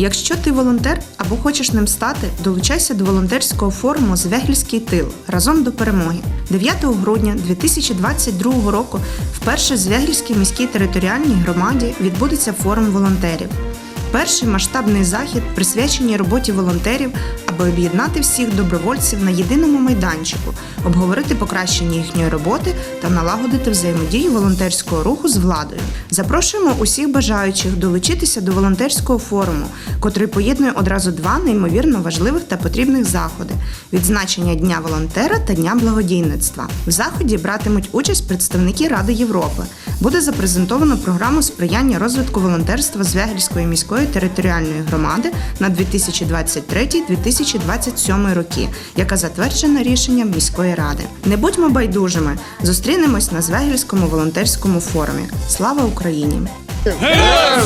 Якщо ти волонтер або хочеш ним стати, долучайся до волонтерського форуму Звягільський тил разом до перемоги. 9 грудня 2022 року вперше в Звягільській міській територіальній громаді відбудеться форум волонтерів. Перший масштабний захід присвячений роботі волонтерів, аби об'єднати всіх добровольців на єдиному майданчику, обговорити покращення їхньої роботи та налагодити взаємодію волонтерського руху з владою. Запрошуємо усіх бажаючих долучитися до волонтерського форуму, котрий поєднує одразу два неймовірно важливих та потрібних заходи: відзначення Дня волонтера та Дня благодійництва. В заході братимуть участь представники Ради Європи. Буде запрезентовано програму сприяння розвитку волонтерства Звягільської міської територіальної громади на 2023-2027 роки, яка затверджена рішенням міської ради. Не будьмо байдужими. Зустрінемось на Звегільському волонтерському форумі. Слава Україні! Героям!